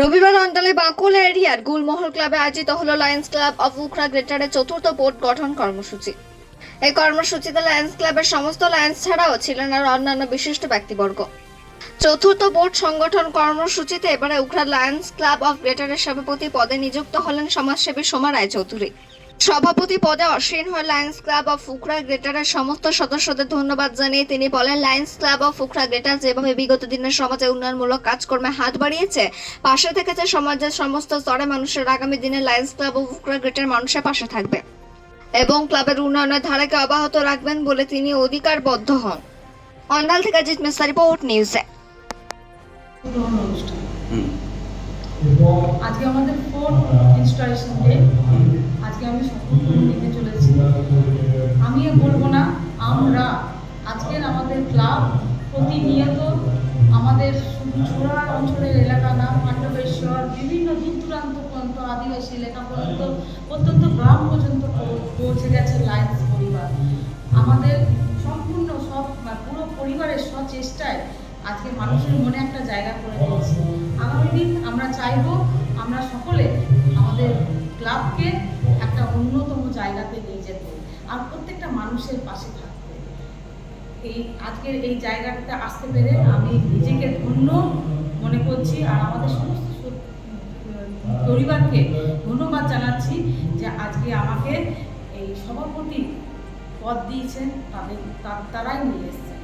রবিবার অঞ্চলে বাঁকুড়া এরিয়ার গুলমহল ক্লাবে আয়োজিত হলো লায়ন্স ক্লাব অফ উখরা গ্রেটারের চতুর্থ বোর্ড গঠন কর্মসূচি। এই কর্মসূচিতে লায়ন্স ক্লাবের সমস্ত লায়ন্স ছাড়াও ছিলেন আর অন্যান্য বিশিষ্ট ব্যক্তিবর্গ। চতুর্থ বোর্ড সংগঠন কর্মসূচিতে এবারে উখরা লায়ন্স ক্লাব অফ গ্রেটারের সভাপতি পদে নিযুক্ত হলেন সমাজসেবী সোমা রায়চৌধুরী। সভাপতি পদে অসীন হয়ে লায়ন্স ক্লাব অফ ফুকরা গ্রেটারের সমস্ত সদস্যদের ধন্যবাদ জানিয়ে তিনি বলেন Lions club of Phukra greater যেভাবে বিগত দিনের সমাজে উন্নয়নমূলক কাজকর্মে হাত বাড়িয়েছে পাশে থেকেছে সমাজের সমস্ত স্তরে মানুষের আগামী দিনে Lions club of Ukhra greater মানুষের পাশে থাকবে এবং ক্লাবের উন্নয়নের ধারাকে অব্যাহত রাখবেন বলে তিনি অধিকারবদ্ধ হন। অন্ডাল থেকে জিত মিস্তা রিপোর্ট নিউজে আজকে আমাদের ফোর্থ ইনস্টলেশন ডে আমরা আজকের আমাদের ক্লাব প্রতিনিয়ত আমাদের ছোড়া অঞ্চলের এলাকা নাম পাণ্ডবেশ্বর, বিভিন্ন দূর দূরান্ত পর্যন্ত আদিবাসী এলাকা পর্যন্ত অত্যন্ত গ্রাম পর্যন্ত পৌঁছে গেছে লায়ন্স পরিবার। আমাদের সম্পূর্ণ সব পুরো পরিবারের সচেষ্টায় আজকে মানুষের মনে একটা জায়গা করে দিয়েছে। আগামী দিন আমরা চাইব, আমরা সকলে আমাদের ক্লাবকে একটা অন্যতম জায়গাতে নিয়ে যেতে। আর প্রত্যেকটা মানুষের পাশে থাকতে এই আজকের এই জায়গাটাতে আসতে পেরে আমি নিজেকে ধন্য মনে করছি আর আমাদের সমস্ত পরিবারকে ধন্যবাদ জানাচ্ছি যে আজকে আমাকে এই সভাপতি পদ দিয়েছেন, তাদের তারাই নিয়ে এসেছে